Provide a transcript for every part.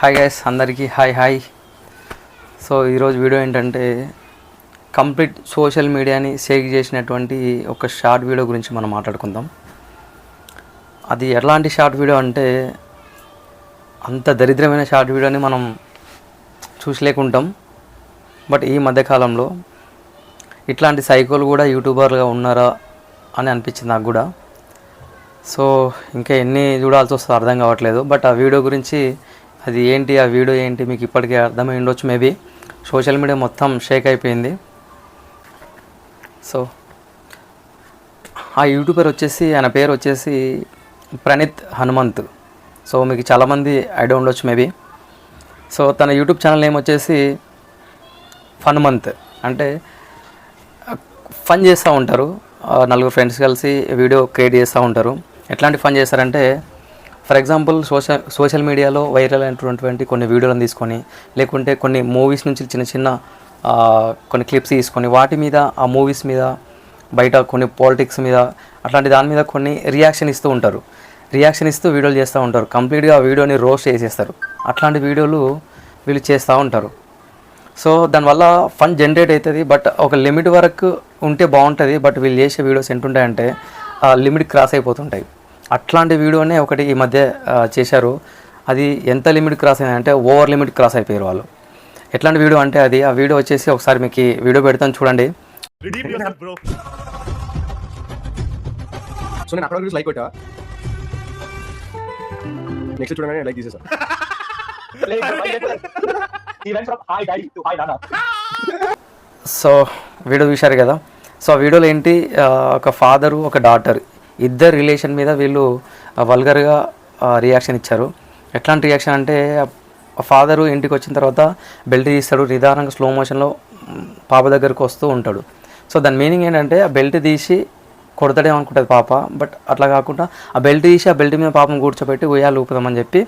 Hi guys అందరికీ hi hi so ఈరోజు video ఏంటంటే కంప్లీట్ సోషల్ మీడియాని షేక్ చేసినటువంటి ఒక షార్ట్ వీడియో గురించి మనం మాట్లాడుకుందాం. అది ఎలాంటి షార్ట్ వీడియో అంటే అంత దరిద్రమైన షార్ట్ వీడియోని మనం చూసలేకుంటాం. బట్ ఈ మధ్యకాలంలో ఇట్లాంటి సైకోలు కూడా యూట్యూబర్లుగా ఉన్నారా అని అనిపించింది నాకు కూడా. సో ఇంకా ఎన్ని చూడాల్సి వస్తుందో అర్థం కావట్లేదు. బట్ ఆ వీడియో గురించి అది ఏంటి ఆ వీడియో ఏంటి మీకు ఇప్పటికే అర్థమై ఉండొచ్చు మేబీ. సోషల్ మీడియా మొత్తం షేక్ అయిపోయింది. సో ఆ యూట్యూబర్ వచ్చేసి ఆయన పేరు వచ్చేసి ప్రణీత్ హనుమంత్. సో మీకు చాలామంది ఐడియా ఉండొచ్చు మేబీ. సో తన యూట్యూబ్ ఛానల్ నేమ్ వచ్చేసి ఫన్మంత్. అంటే ఫన్ చేస్తూ ఉంటారు. నలుగురు ఫ్రెండ్స్ కలిసి వీడియో క్రియేట్ చేస్తూ ఉంటారు. ఎట్లాంటి ఫన్ చేస్తారంటే ఫర్ ఎగ్జాంపుల్ సోషల్ సోషల్ మీడియాలో వైరల్ అయినటువంటి కొన్ని వీడియోలను తీసుకొని లేకుంటే కొన్ని మూవీస్ నుంచి చిన్న చిన్న కొన్ని క్లిప్స్ తీసుకొని వాటి మీద ఆ మూవీస్ మీద బయట కొన్ని పాలిటిక్స్ మీద అట్లాంటి దాని మీద కొన్ని రియాక్షన్ ఇస్తూ ఉంటారు. రియాక్షన్ ఇస్తూ వీడియోలు చేస్తూ ఉంటారు. కంప్లీట్గా ఆ వీడియోని రోస్ట్ చేసేస్తారు. అట్లాంటి వీడియోలు వీళ్ళు చేస్తూ ఉంటారు. సో దానివల్ల ఫండ్ జనరేట్ అవుతుంది బట్ ఒక లిమిట్ వరకు ఉంటే బాగుంటుంది బట్ వీళ్ళు చేసే వీడియోస్ ఎంటుంటాయంటే ఆ లిమిట్ క్రాస్ అయిపోతుంటాయి. అట్లాంటి వీడియోనే ఒకటి ఈ మధ్య చేశారు. అది ఎంత లిమిట్ క్రాస్ అయిందంటే ఓవర్ లిమిట్ క్రాస్ అయిపోయారు వాళ్ళు. ఎట్లాంటి వీడియో అంటే అది ఆ వీడియో వచ్చేసి ఒకసారి మీకు వీడియో పెడతాను చూడండి. సో నేను అక్కడ లైక్ కొట్టా? నెక్స్ట్ చూడగానే లైక్ తీసేసా. వీడియో చూశారు కదా. సో ఆ వీడియోలో ఏంటి ఒక ఫాదరు ఒక డాటర్. ఇద్దరు రిలేషన్ మీద వీళ్ళు వల్గర్గా రియాక్షన్ ఇచ్చారు. ఎట్లాంటి రియాక్షన్ అంటే ఫాదరు ఇంటికి వచ్చిన తర్వాత బెల్ట్ తీస్తాడు. నిదానంగా స్లో మోషన్లో పాప దగ్గరకు వస్తూ ఉంటాడు. సో దాని మీనింగ్ ఏంటంటే ఆ బెల్ట్ తీసి కొడతాడేమో అనుకుంటుంది పాప. బట్ అట్లా కాకుండా ఆ బెల్ట్ తీసి ఆ బెల్ట్ మీద పాపం కూర్చోబెట్టి ఉయ్యాలు ఊపుదామని చెప్పి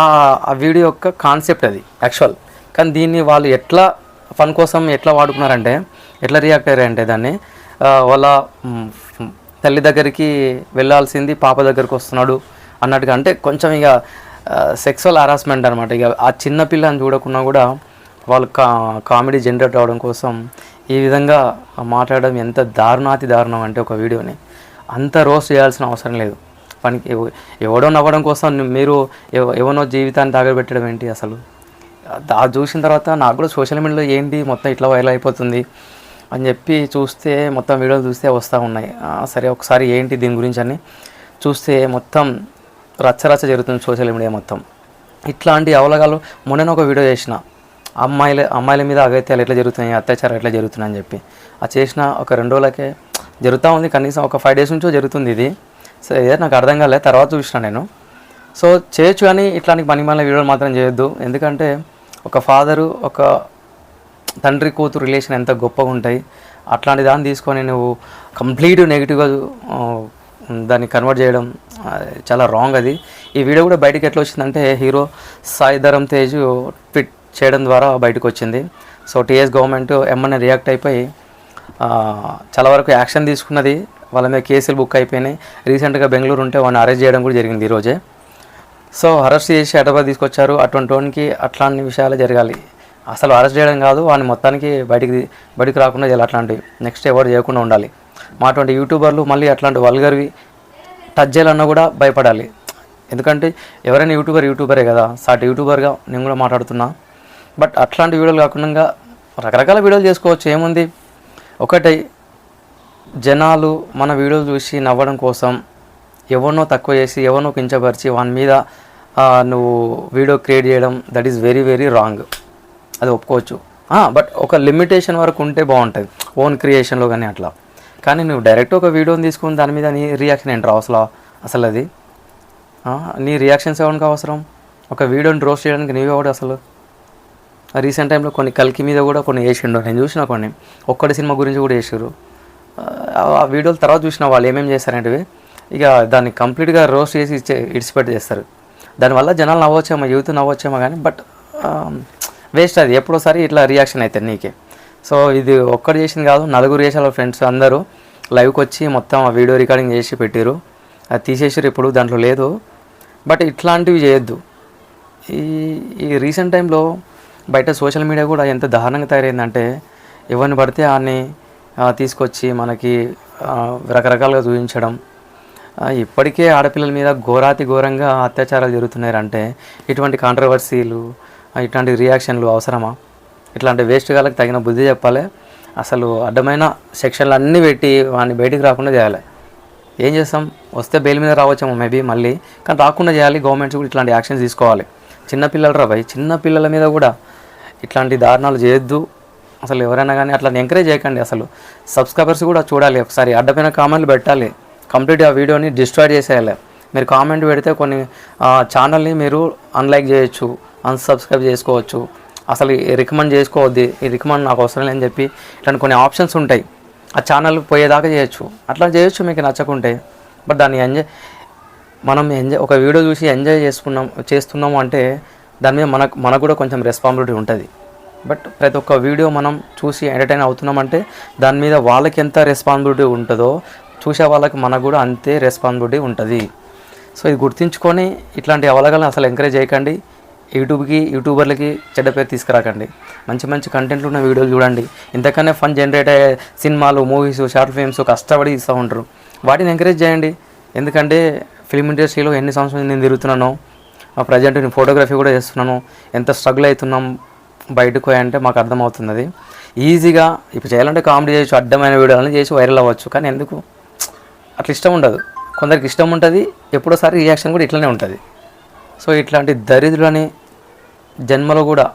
ఆ ఆ వీడియో యొక్క కాన్సెప్ట్ అది యాక్చువల్ కానీ దీన్ని వాళ్ళు ఎట్లా ఫన్ కోసం ఎట్లా వాడుకున్నారంటే ఎట్లా రియాక్ట్ అయ్యారంటే దాన్ని వాళ్ళ తల్లి దగ్గరికి వెళ్ళాల్సింది పాప దగ్గరికి వస్తున్నాడు అన్నట్టుగా. అంటే కొంచెం ఇక సెక్సువల్ హరాస్మెంట్ అనమాట ఇక ఆ చిన్న పిల్లని చూడకుండా కూడా వాళ్ళు కా కామెడీ జనరేట్ అవడం కోసం ఈ విధంగా మాట్లాడడం ఎంత దారుణాతి దారుణం అంటే ఒక వీడియోని. అంత రోస్ట్ చేయాల్సిన అవసరం లేదు. పనికి ఎవడో నవ్వడం కోసం మీరు ఎవ- ఎవనో జీవితాన్ని తాగబెట్టడం ఏంటి అసలు? అది చూసిన తర్వాత నాకు కూడా సోషల్ మీడియాలో ఏంటి మొత్తం ఇట్లా వైరల్ అయిపోతుంది. అని చెప్పి చూస్తే మొత్తం వీడియోలు చూస్తే వస్తూ ఉన్నాయి. సరే ఒకసారి ఏంటి దీని గురించి అని చూస్తే మొత్తం రచ్చరచ్చ జరుగుతుంది సోషల్ మీడియా మొత్తం. ఇట్లాంటి అవలగాలు మొన్న ఒక వీడియో చేసిన. అమ్మాయిల అమ్మాయిల మీద అగత్యాలు ఎట్లా జరుగుతున్నాయి అత్యాచారం ఎట్లా జరుగుతున్నాయి అని చెప్పి. అది చేసిన ఒక రెండు రోజులకే జరుగుతూ ఉంది కనీసం ఒక ఫైవ్ డేస్ నుంచో జరుగుతుంది ఇది. సో ఏదో నాకు అర్థం కాలేదు తర్వాత చూసిన నేను. సో చేయొచ్చు కానీ ఇట్లాంటి పని మళ్ళీ వీడియోలు మాత్రం చేయొద్దు. ఎందుకంటే ఒక ఫాదరు ఒక తండ్రి కూతురు రిలేషన్ ఎంత గొప్పగా ఉంటాయి అట్లాంటి దాన్ని తీసుకొని నువ్వు కంప్లీట్ నెగిటివ్గా దాన్ని కన్వర్ట్ చేయడం చాలా రాంగ్ అది. ఈ వీడియో కూడా బయటకు ఎట్లా వచ్చిందంటే హీరో సాయి ధరమ్ తేజ్ ట్విట్ చేయడం ద్వారా బయటకు వచ్చింది. సో టీఎస్ గవర్నమెంట్ ఎమ్మని రియాక్ట్ అయిపోయి చాలా వరకు యాక్షన్ తీసుకున్నది. వాళ్ళ మీద కేసులు బుక్ అయిపోయినాయి. రీసెంట్గా బెంగళూరు ఉంటే వాడిని అరెస్ట్ చేయడం కూడా జరిగింది ఈరోజే సో అరెస్ట్ చేసి హైదరాబాద్ తీసుకొచ్చారు. అటువంటి వానికి అట్లాంటి విషయాలు జరగాలి. అసలు అరెస్ట్ చేయడం కాదు వాడిని మొత్తానికి బయటికి బయటికి రాకుండా చేయాలి అట్లాంటివి. నెక్స్ట్ ఎవరు చేయకుండా ఉండాలి. మా అటువంటి యూట్యూబర్లు మళ్ళీ అట్లాంటి వల్గర్వి టచ్ చేయాలన్నా కూడా భయపడాలి. ఎందుకంటే ఎవరైనా యూట్యూబర్ యూట్యూబరే కదా. సాటి యూట్యూబర్గా నేను కూడా మాట్లాడుతున్నా. బట్ అట్లాంటి వీడియోలు కాకుండా రకరకాల వీడియోలు చేసుకోవచ్చు. ఏముంది? ఒకటి జనాలు మన వీడియోలు చూసి నవ్వడం కోసం ఎవరినో తక్కువ చేసి ఎవరినో కించపరిచి వాని మీద నువ్వు వీడియో క్రియేట్ చేయడం that is very very wrong అది ఒప్పుకోవచ్చు. బట్ ఒక లిమిటేషన్ వరకు ఉంటే బాగుంటుంది. ఓన్ క్రియేషన్లో కానీ అట్లా. కానీ నువ్వు డైరెక్ట్ ఒక వీడియోని తీసుకుని దాని మీద నీ రియాక్షన్ ఏంటి అసలు? అసలు అది? నీ రియాక్షన్స్ ఎవరికి అవసరం? ఒక వీడియోని రోస్ట్ చేయడానికి నీవెవడు అసలు? రీసెంట్ టైంలో కొన్ని కల్కి మీద కూడా కొన్ని వేసిండు నేను చూసిన కొన్ని. ఒక్కటి సినిమా గురించి కూడా వేసారు ఆ వీడియోల తర్వాత చూసిన వాళ్ళు ఏమేమి చేస్తారంటే ఇక దాన్ని కంప్లీట్గా రోస్ట్ చేసి ఇచ్చే ఇడిచిపెట్టి చేస్తారు. దానివల్ల జనాలు నవ్వచ్చేమో యూత్ నవ్వచ్చేమో కానీ బట్ వేస్ట్ అది. ఎప్పుడోసారి ఇట్లా రియాక్షన్ అవుతుంది నీకే. సో ఇది ఒక్కటి చేసింది కాదు నలుగురు చేసారు ఫ్రెండ్స్ అందరూ. లైవ్కి వచ్చి మొత్తం ఆ వీడియో రికార్డింగ్ చేసి పెట్టారు అది తీసేసారు ఇప్పుడు దాంట్లో లేదు. బట్ ఇట్లాంటివి చేయొద్దు. ఈ ఈ రీసెంట్ టైంలో బయట సోషల్ మీడియా కూడా ఎంత దారుణంగా తయారైందంటే ఎవరిని పడితే ఆన్ని తీసుకొచ్చి మనకి రకరకాలుగా చూపించడం. ఇప్పటికే ఆడపిల్లల మీద ఘోరాతి ఘోరంగా అత్యాచారాలు జరుగుతున్నాయంటే ఇటువంటి కాంట్రవర్సీలు ఇట్లాంటి రియాక్షన్లు అవసరమా? ఇట్లాంటి వేస్ట్ గాలకు తగిన బుద్ధి చెప్పాలి. అసలు అడ్డమైన సెక్షన్లు అన్నీ పెట్టి వాడిని బయటికి రాకుండా చేయాలి. ఏం చేస్తాం? వస్తే బెయిల్ మీద రావచ్చేమో మేబీ మళ్ళీ. కానీ రాకుండా చేయాలి. గవర్నమెంట్స్ కూడా ఇట్లాంటి యాక్షన్స్ తీసుకోవాలి. చిన్నపిల్లలు రా భయ్. చిన్న పిల్లల మీద కూడా ఇట్లాంటి దారుణాలు చేయొద్దు. అసలు ఎవరైనా కానీ అట్లా ఎంకరేజ్ చేయకండి అసలు. సబ్స్క్రైబర్స్ కూడా చూడాలి ఒకసారి. అడ్డమైన కామెంట్లు పెట్టాలి. కంప్లీట్ ఆ వీడియోని డిస్ట్రాయ్ చేసేయాలి. మీరు కామెంట్ పెడితే కొన్ని ఛానల్ని మీరు అన్లైక్ చేయొచ్చు. అన్సబ్స్క్రైబ్ చేసుకోవచ్చు. అసలు రికమెండ్ చేసుకోవద్ది ఈ రికమెండ్ నాకు అవసరం లేని చెప్పి ఇట్లాంటి కొన్ని ఆప్షన్స్ ఉంటాయి. ఆ ఛానల్ పోయేదాకా చేయొచ్చు. అట్లా చేయొచ్చు మీకు నచ్చకుంటే. బట్ దాన్ని ఎంజాయ్ మనం ఎంజాయ్ ఒక వీడియో చూసి ఎంజాయ్ చేసుకున్నాం చేస్తున్నాము అంటే దాని మీద మనకు మనకు కూడా కొంచెం రెస్పాన్సిబిలిటీ ఉంటుంది. బట్ ప్రతి ఒక్క వీడియో మనం చూసి ఎంటర్టైన్ అవుతున్నామంటే దాని మీద వాళ్ళకి ఎంత రెస్పాన్సిబిలిటీ ఉంటుందో చూసే వాళ్ళకి మనకు కూడా అంతే రెస్పాన్సిబిలిటీ ఉంటుంది. సో ఇది గుర్తుంచుకొని ఇట్లాంటి అవలగాలను అసలు ఎంకరేజ్ చేయకండి. యూట్యూబ్కి యూట్యూబర్లకి చెడ్డ పేరు తీసుకురాకండి. మంచి మంచి కంటెంట్లు ఉన్న వీడియోలు చూడండి. ఇంతకన్నా ఫన్ జనరేట్ అయ్యే సినిమాలు మూవీస్ షార్ట్ ఫిల్మ్స్ కష్టపడి ఇస్తూ ఉంటారు. వాటిని ఎంకరేజ్ చేయండి. ఎందుకంటే ఫిల్మ్ ఇండస్ట్రీలో ఎన్ని సంవత్సరాలు నేను తిరుగుతున్నానో ప్రజెంట్ నేను ఫోటోగ్రఫీ కూడా చేస్తున్నాను. ఎంత స్ట్రగుల్ అవుతున్నాం బయటకు పోయి అంటే మాకు అర్థమవుతుంది అది ఈజీగా ఇప్పుడు చేయాలంటే కామెడీ చేయొచ్చు అడ్డమైన వీడియోలను చేసి వైరల్ అవ్వచ్చు. కానీ ఎందుకు? అట్లా ఇష్టం ఉండదు. కొందరికి ఇష్టం ఉంటుంది ఎప్పుడోసారి రియాక్షన్ కూడా ఇట్లనే ఉంటుంది. సో ఇట్లాంటి దరిద్రులని జన్మలో కూడా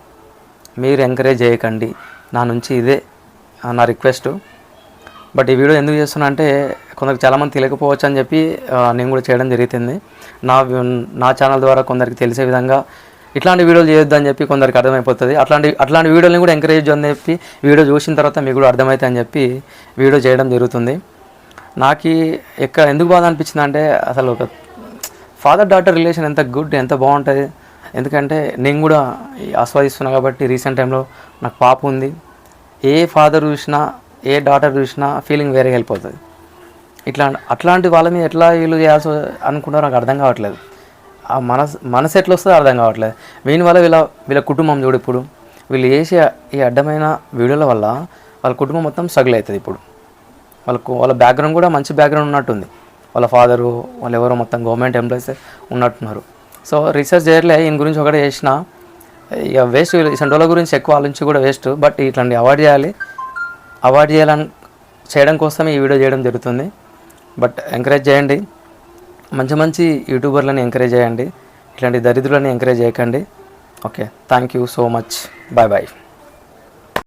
మీరు ఎంకరేజ్ చేయకండి. నా నుంచి ఇదే నా రిక్వెస్ట్ బట్ ఈ వీడియో ఎందుకు చేస్తున్నా అంటే కొందరికి చాలామంది తెలియకపోవచ్చు అని చెప్పి నేను కూడా చేయడం జరుగుతుంది. నా నా ఛానల్ ద్వారా కొందరికి తెలిసే విధంగా ఇట్లాంటి వీడియోలు చేయొద్దు అని చెప్పి కొందరికి అర్థమైపోతుంది. అట్లాంటి అట్లాంటి వీడియోని కూడా ఎంకరేజ్ అని చెప్పి వీడియో చూసిన తర్వాత మీకు కూడా అర్థమవుతాయి అని చెప్పి వీడియో చేయడం జరుగుతుంది. నాకు ఎక్కడ ఎందుకు బాధ అనిపించింది అంటే అసలు ఒక ఫాదర్ డాటర్ రిలేషన్ ఎంత గుడ్ ఎంత బాగుంటుంది. ఎందుకంటే నేను కూడా ఆస్వాదిస్తున్నా కాబట్టి రీసెంట్ టైంలో నాకు పాప ఉంది. ఏ ఫాదర్ చూసినా ఏ డాటర్ చూసినా ఫీలింగ్ వేరే వెళ్ళిపోతుంది. ఇట్లా అట్లాంటి వాళ్ళ మీద ఎట్లా వీళ్ళు చేయాల్సి అనుకుంటారో నాకు అర్థం కావట్లేదు. ఆ మనసు మనసు ఎట్లా వస్తుందో అర్థం కావట్లేదు. వీని వల్ల వీళ్ళ వీళ్ళ కుటుంబం చూడు ఇప్పుడు. వీళ్ళు చేసే ఈ అడ్డమైన వీడియోల వల్ల వాళ్ళ కుటుంబం మొత్తం స్ట్రగుల్ అవుతుంది ఇప్పుడు. వాళ్ళకు వాళ్ళ బ్యాక్గ్రౌండ్ కూడా మంచి బ్యాక్గ్రౌండ్ ఉన్నట్టుంది. వాళ్ళ ఫాదరు వాళ్ళు ఎవరో మొత్తం గవర్నమెంట్ ఎంప్లాయీస్ ఉన్నట్టున్నారు. సో రీసెర్చ్ చేయట్లే ఈయన గురించి ఒకటే చేసిన. ఇక వేస్ట్ సెంట్రోల గురించి ఎక్కువ ఆలోచించి కూడా వేస్ట్ బట్ ఇట్లాంటి అవాయిడ్ చేయాలి. అవాయిడ్ చేయాలని చేయడం కోసమే ఈ వీడియో చేయడం జరుగుతుంది. బట్ ఎంకరేజ్ చేయండి. మంచి మంచి యూట్యూబర్లని ఎంకరేజ్ చేయండి. ఇట్లాంటి దరిద్రులని ఎంకరేజ్ చేయకండి. Okay thank you so much bye bye